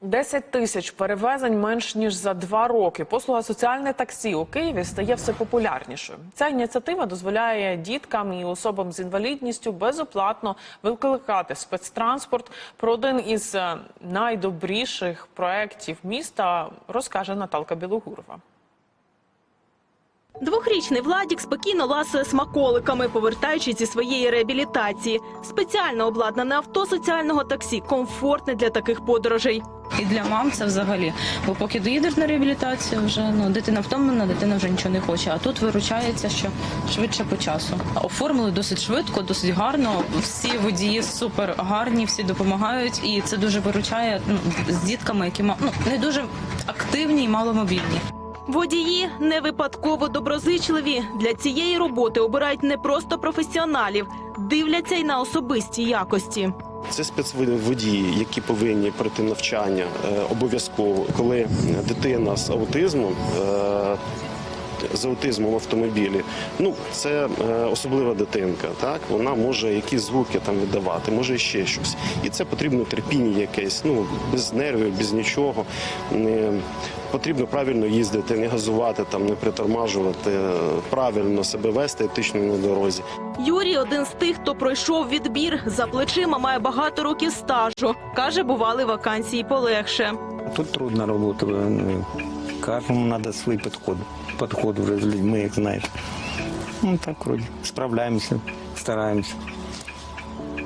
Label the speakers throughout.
Speaker 1: 10 тисяч перевезень менш ніж за два роки. Послуга соціальне таксі у Києві стає все популярнішою. Ця ініціатива дозволяє діткам і особам з інвалідністю безоплатно викликати спецтранспорт. Про один із е, найдобріших проєктів міста розкаже Наталка Білогурова.
Speaker 2: Двохрічний Владік спокійно ласує смаколиками, повертаючись зі своєї реабілітації. Спеціально обладнане авто соціального таксі комфортне для таких подорожей.
Speaker 3: І для мам це взагалі. Бо поки доїдеш на реабілітацію, вже ну дитина втомлена, дитина вже нічого не хоче. А тут виручається, що швидше по часу. Оформили досить швидко, досить гарно. Всі водії супер гарні, всі допомагають, і це дуже виручає ну, з дітками, які ну, не дуже активні і маломобільні.
Speaker 2: Водії не випадково доброзичливі. Для цієї роботи обирають не просто професіоналів, дивляться й на особисті якості.
Speaker 4: Це спецводії, які повинні пройти навчання е, обов'язково, коли дитина з аутизмом. е, З аутизмом в автомобілі, ну це е, особлива дитинка. Так вона може якісь звуки там видавати, може ще щось, і це потрібно терпіння якесь. Ну без нервів, без нічого. Не потрібно правильно їздити, не газувати, там не притормажувати, е, правильно себе вести етично на дорозі.
Speaker 2: Юрій один з тих, хто пройшов відбір. За плечима має багато років стажу. Каже, бували вакансії полегше.
Speaker 5: Тут трудна робота. ну, Кожному треба свій підход. Підход вже з людьми, як знаєш. Ну так вроді справляємося, стараємося.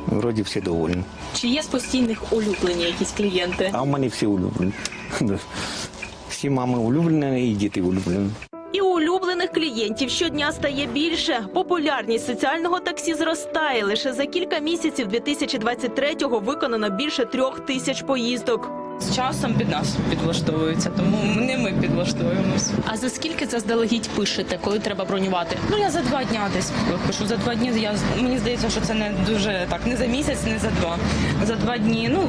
Speaker 5: Вроді всі довольні.
Speaker 2: Чи є з постійних улюблені якісь клієнти?
Speaker 5: А в мене всі улюблені. Всі мами улюблені і діти улюблені.
Speaker 2: І улюблених клієнтів щодня стає більше. Популярність соціального таксі зростає. Лише за кілька місяців 2023-го виконано більше трьох тисяч поїздок.
Speaker 3: З часом під нас підлаштовуються, тому не ми підлаштовуємося.
Speaker 6: А за скільки заздалегідь пишете, коли треба бронювати?
Speaker 3: Ну я за два дня десь пишу. За два дні я мені здається, що це не дуже так, не за місяць, не за два. За два дні. Ну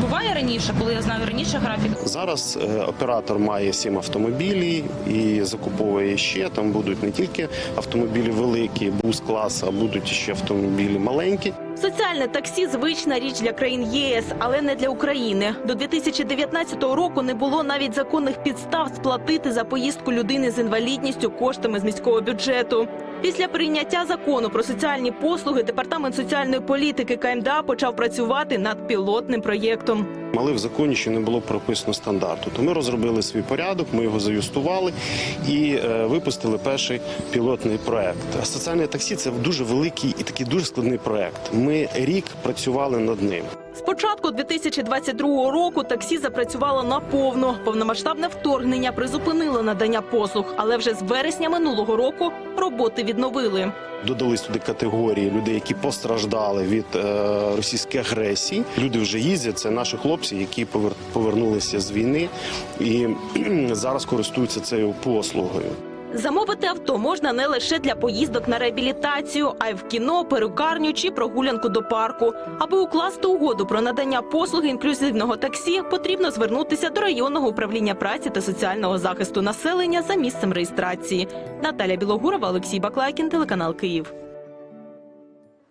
Speaker 3: буває раніше, коли я знаю раніше графік.
Speaker 4: Зараз е, оператор має сім автомобілів і закуповує ще. Там будуть не тільки автомобілі великі, бус клас, а будуть ще автомобілі маленькі.
Speaker 2: Соціальне таксі звична річ для країн ЄС, але не для України. До 2019 року не було навіть законних підстав сплатити за поїздку людини з інвалідністю коштами з міського бюджету. Після прийняття закону про соціальні послуги департамент соціальної політики КМДА почав працювати над пілотним проєктом.
Speaker 4: Але в законі ще не було прописано стандарту. То ми розробили свій порядок, ми його заюстували і е, випустили перший пілотний проект. Соціальне таксі це дуже великий і такий дуже складний проект. Ми рік працювали над ним.
Speaker 2: Початку 2022 року таксі запрацювало наповну. Повномасштабне вторгнення призупинило надання послуг, але вже з вересня минулого року роботи відновили.
Speaker 4: Додались туди категорії людей, які постраждали від е, російської агресії. Люди вже їздять. Це наші хлопці, які повер- повернулися з війни і зараз користуються цією послугою.
Speaker 2: Замовити авто можна не лише для поїздок на реабілітацію, а й в кіно, перукарню чи прогулянку до парку. Аби укласти угоду про надання послуги інклюзивного таксі, потрібно звернутися до районного управління праці та соціального захисту населення за місцем реєстрації. Наталя Білогурова, Олексій Баклакін, телеканал Київ.